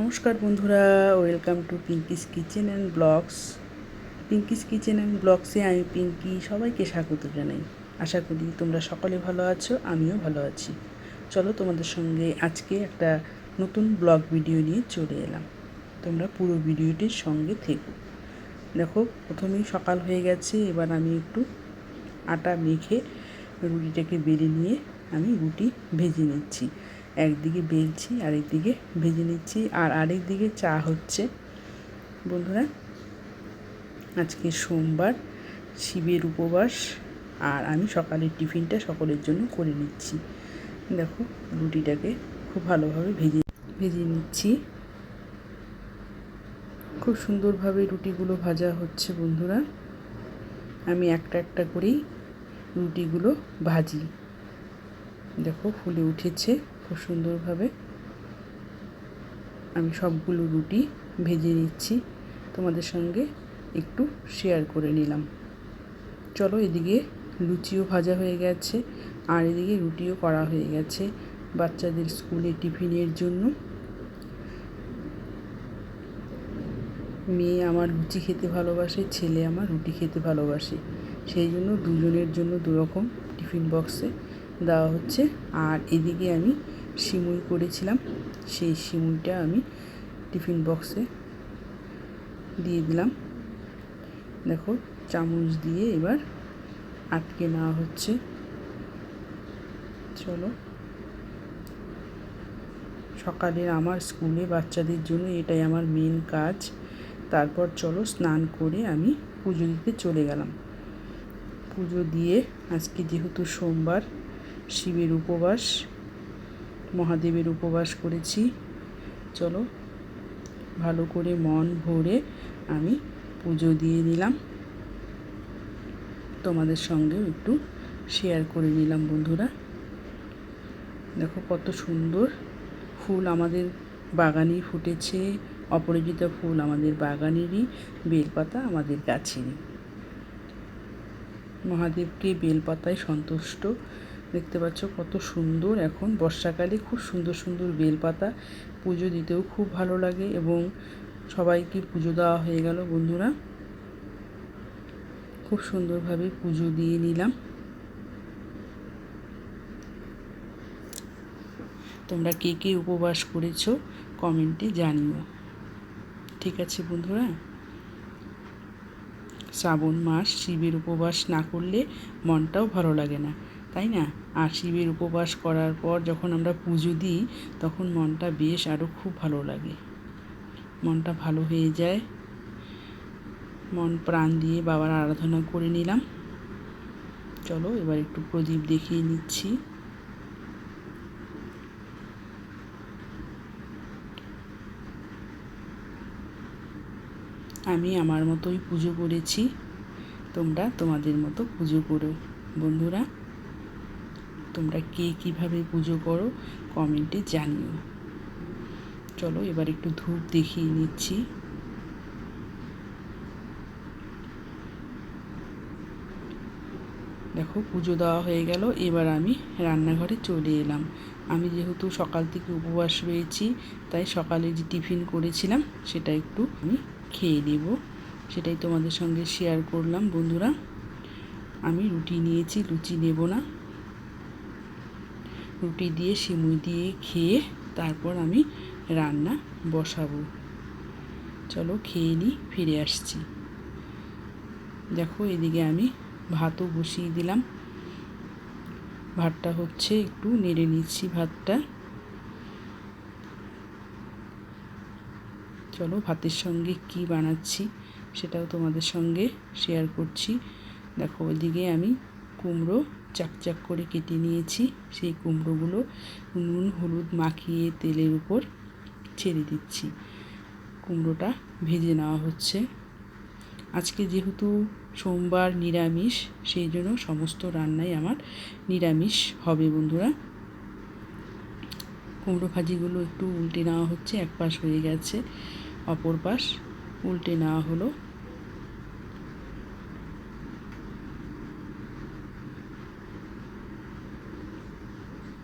নমস্কার বন্ধুরা, welcome to Pinky's kitchen and blogs. Pinky's kitchen and ব্লগসে আমি পিঙ্কি, সবাইকে স্বাগত জানাই। আশা করি তোমরা সকলে ভালো আছো, আমিও ভালো আছি। চলো তোমাদের সঙ্গে আজকে একটা নতুন ব্লগ ভিডিও নিয়ে চলে এলাম। তোমরা পুরো ভিডিওটির সঙ্গে থেকো। দেখো, প্রথমেই সকাল হয়ে গেছে, এবার আমি একটু আটা মেখে রুটিটাকে বেড়ে নিয়ে আমি রুটি ভেজে নিচ্ছি। একদিকে বেলছি, আরেকদিকে ভেজে নিচ্ছি আর আরেক দিকে চা হচ্ছে। বন্ধুরা, আজকে সোমবার, শিবের উপবাস আর আমি সকালের টিফিনটা সকলের জন্য করে নিচ্ছি। দেখো, রুটিটাকে খুব ভালোভাবে ভেজে ভেজে নিচ্ছি। খুব সুন্দরভাবে রুটিগুলো ভাজা হচ্ছে বন্ধুরা। আমি একটা একটা করেই রুটিগুলো ভাজি। দেখো, ফুলে উঠেছে। খুব সুন্দরভাবে। আমি সবগুলো রুটি ভেজে নিচ্ছি। তোমাদের সঙ্গে একটু শেয়ার করে নিলাম। চলো এদিকে লুচিও ভাজা হয়ে গেছে আর এদিকে রুটিও করা হয়ে গেছে বাচ্চাদের স্কুলে টিফিনের জন্য। মেয়ে আমার লুচি খেতে ভালোবাসে, ছেলে আমার রুটি খেতে ভালোবাসে। সেই জন্য দুজনের জন্য দুরকম টিফিন বক্সে দেওয়া হচ্ছে। আর এদিকে আমি সিমুই করেছিলাম। সেই সিমুইটা আমি টিফিন বক্সে দিয়ে দিলাম। দেখো, চামচ দিয়ে এবার আটকে নেওয়া হচ্ছে। চলো। সকালের আমার স্কুলে বাচ্চাদের জন্য এটাই আমার মেন কাজ। তারপর চলো স্নান করে আমি পুজো দিতে চলে গেলাম। পুজো দিয়ে আজকে যেহেতু সোমবার, শিবের উপবাস মহাদেবের উপবাস করেছি। চলো, ভালো করে মন ভরে আমি পুজো দিয়ে নিলাম। তোমাদের সঙ্গেও একটু শেয়ার করে নিলাম বন্ধুরা। দেখো কত সুন্দর ফুল আমাদের বাগানে ফুটেছে। অপরাজিতা ফুল আমাদের বাগানেরই, বেলপাতা আমাদের গাছেরই। মহাদেবকে বেলপাতায় সন্তুষ্ট দেখতে পাচ্ছ কত সুন্দর এখন। বর্ষাকালে খুব সুন্দর সুন্দর বেলপাতা, পুজো দিতেও খুব ভালো লাগে এবং সবাইকে পুজো দেওয়া হয়ে গেল বন্ধুরা। খুব সুন্দরভাবে পুজো দিয়ে নিলাম। তোমরা কে কে উপবাস করেছ কমেন্টে জানিও। ঠিক আছে বন্ধুরা? শ্রাবণ মাস, শিবের উপবাস না করলে মনটাও ভালো লাগে না। তাই না? আর শিবের উপবাস করার পর যখন আমরা পুজো দিই, তখন মনটা বেশ আরও খুব ভালো লাগে। মনটা ভালো হয়ে যায়। মন প্রাণ দিয়ে বাবার আরাধনা করে নিলাম। চলো এবার একটু প্রদীপ দেখিয়ে নিচ্ছি। আমি আমার মতোই পুজো করেছি। তোমরা তোমাদের মতো পুজো করো। বন্ধুরা তোমরা কে কীভাবে পুজো করো কমেন্টে জানিও। চলো এবার একটু ধূপ দেখিয়ে নিচ্ছি। দেখো পুজো দেওয়া হয়ে গেল, এবার আমি রান্নাঘরে চলে এলাম। আমি যেহেতু সকাল থেকে উপবাস রয়েছি, তাই সকালে যে টিফিন করেছিলাম, সেটা একটু আমি খেয়ে নেব। সেটাই তোমাদের সঙ্গে শেয়ার করলাম। বন্ধুরা, আমি রুটি নিয়েছি, লুচি নেব না। রুটি দিয়ে, সিমুই দিয়ে খেয়ে তারপর আমি রান্না বসাবো। চলো খেয়ে নিই ফিরে আসছি। দেখো, এদিকে আমি ভাতও বসিয়ে দিলাম। ভাতটা হচ্ছে, একটু নেড়ে নিচ্ছি ভাতটা। চলো, ভাতের সঙ্গে কি বানাচ্ছি সেটাও তোমাদের সঙ্গে শেয়ার করছি। দেখো ওইদিকে আমি কুমড়ো চাকচাক করে কেটে নিয়েছি। সেই কুমড়োগুলো নুন, হলুদ মাখিয়ে তেলের উপর ছেড়ে দিচ্ছি। কুমড়োটা ভেজে নেওয়া হচ্ছে। আজকে যেহেতু সোমবার নিরামিষ, সেই জন্য সমস্ত রান্নাই আমার নিরামিষ হবে বন্ধুরা। কুমড়ো ভাজিগুলো একটু উল্টে নেওয়া হচ্ছে এক পাশ হয়ে গেছে, অপর পাশ উল্টে নেওয়া হলো।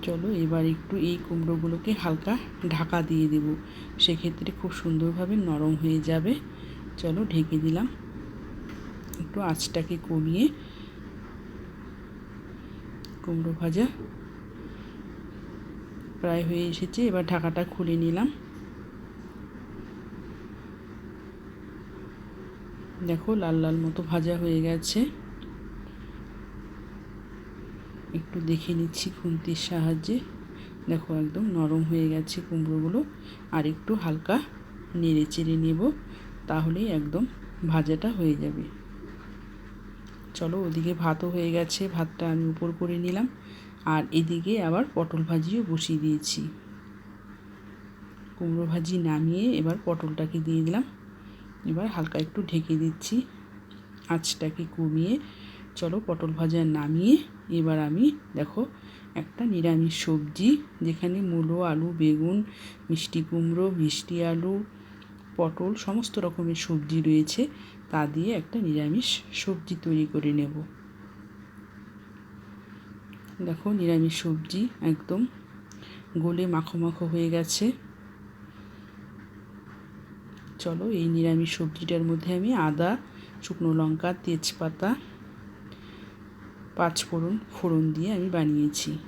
চলো এবার একটু এই কুমড়োগুলোকে হালকা ঢাকা দিয়ে দেব। সেক্ষেত্রে খুব সুন্দরভাবে নরম হয়ে যাবে। চলো ঢেকে দিলাম। একটু আঁচটাকে কমিয়ে কুমড়ো ভাজা প্রায় হয়ে এসেছে। এবার ঢাকাটা খুলে নিলাম। দেখো লাল লাল মতো ভাজা হয়ে গেছে। একটু দেখে নিচ্ছি খুন্তির সাহায্যে। দেখো একদম নরম হয়ে গেছে কুমড়োগুলো। আর একটু হালকা নেড়ে চেড়ে নেব, তাহলেই একদম ভাজাটা হয়ে যাবে। চলো ওদিকে ভাতও হয়ে গেছে, ভাতটা আমি উপর করে নিলাম। আর এদিকে আবার পটল ভাজিও বসিয়ে দিয়েছি। কুমড়ো ভাজি নামিয়ে এবার পটলটাকে দিয়ে দিলাম। এবার হালকা একটু ঢেকে দিচ্ছি। আঁচটাকে কমিয়ে চলো পটল ভাজা নামিয়ে এবার আমি, দেখো, একটা নিরামিষ সবজি, যেখানে মূলো, আলু, বেগুন, মিষ্টি কুমড়ো, মিষ্টি আলু, পটল, সমস্ত রকমের সবজি রয়েছে, তা দিয়ে একটা নিরামিষ সবজি তৈরি করে নেব। দেখো, নিরামিষ সবজি একদম গোলে মাখো মাখো হয়ে গেছে। চলো, এই নিরামিষ সবজিটার মধ্যে আমি আদা, শুকনো লঙ্কা, তেজপাতা পাঁচ ফোড়ন ফোড়ন দিয়ে আমি বানিয়েছি।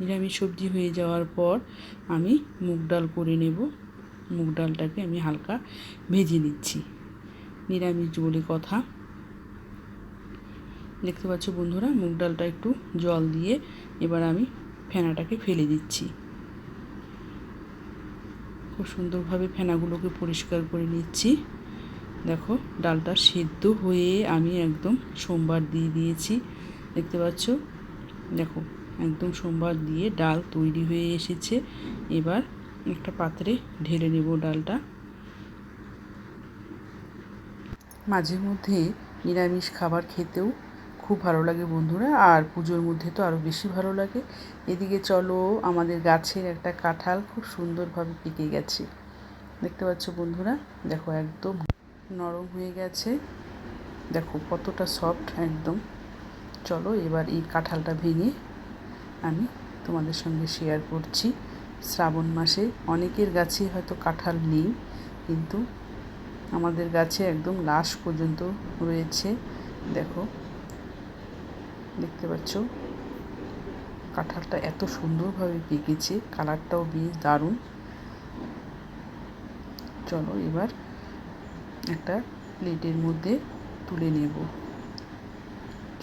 নিরামিষ সবজি হয়ে যাওয়ার পর আমি মুগ ডাল করে নেব। মুগ ডালটাকে আমি হালকা ভেজে নিচ্ছি। নিরামিষ বলে কথা। দেখতে পাচ্ছ বন্ধুরা, মুগ ডালটা একটু জল দিয়ে এবার আমি ফেনাটাকে ফেলে দিচ্ছি। খুব সুন্দরভাবে ফেনাগুলোকে পরিষ্কার করে নিচ্ছি। দেখো, ডালটা সেদ্ধ হয়ে আমি একদম সোমবার দিয়ে দিয়েছি। দেখতে পাচ্ছ? দেখো, একদম সোমবার দিয়ে ডাল তৈরি হয়ে এসেছে। এবার একটা পাত্রে ঢেলে নেব ডালটা। মাঝে মধ্যে নিরামিষ খাবার খেতেও খুব ভালো লাগে বন্ধুরা, আর পুজোর মধ্যে তো আরও বেশি ভালো লাগে। এদিকে চলো, আমাদের গাছের একটা কাঁঠাল খুব সুন্দরভাবে পেকে গেছে। দেখতে পাচ্ছ বন্ধুরা? দেখো, একদম নরম হয়ে গেছে। দেখো, কতটা সফট একদম। চলো এবার এই কাঁঠালটা ভেঙে আমি তোমাদের সঙ্গে শেয়ার করছি। শ্রাবণ মাসে অনেকের গাছে হয়তো কাঁঠাল নেই, কিন্তু আমাদের গাছে একদম লাশ পর্যন্ত রয়েছে। দেখো, দেখতে পাচ্ছ? কাঁঠালটা এত সুন্দরভাবে পেকেছে, কালারটাও বেশ দারুণ। চলো এবার একটা প্লেটের মধ্যে তুলে নেব।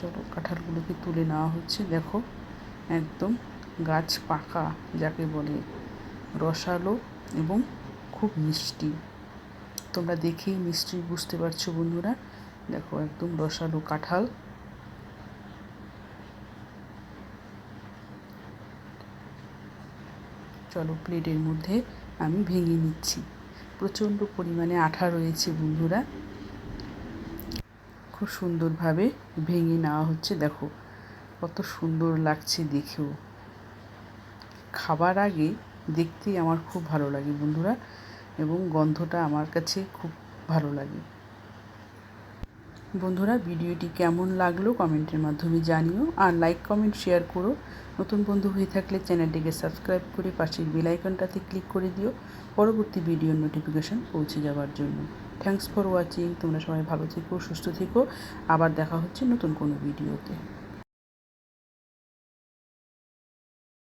চলো কাঁঠালগুলোকে তুলে নেওয়া হচ্ছে। দেখো, একদম গাছ পাকা, যাকে বলে রসালো এবং খুব মিষ্টি। তোমরা দেখেই নিশ্চয়ই বুঝতে পারছ বন্ধুরা। দেখো, একদম রসালো কাঁঠাল। চলো, প্লেটের মধ্যে আমি ভেঙে নিচ্ছি। প্রচণ্ড পরিমাণে আঠা রয়েছে বন্ধুরা। খুব সুন্দরভাবে ভেঙে নেওয়া হচ্ছে। দেখো, কত সুন্দর লাগছে দেখেও। খাবার আগে দেখতেই আমার খুব ভালো লাগে বন্ধুরা, এবং গন্ধটা আমার কাছে খুব ভালো লাগে। বন্ধুরা, ভিডিওটি কেমন লাগল কমেন্টের মাধ্যমে জানিও আর লাইক, কমেন্ট, শেয়ার করো। নতুন বন্ধু হয়ে থাকলে চ্যানেলটিকে সাবস্ক্রাইব করে পাশের বেলাইকনটাতে ক্লিক করে দিও পরবর্তী ভিডিওর নোটিফিকেশন পৌঁছে যাওয়ার জন্য। থ্যাংকস ফর ওয়াচিং, তোমরা সবাই ভালো থেকো, সুস্থ থেকো। আবার দেখা হচ্ছে নতুন কোনো ভিডিওতে।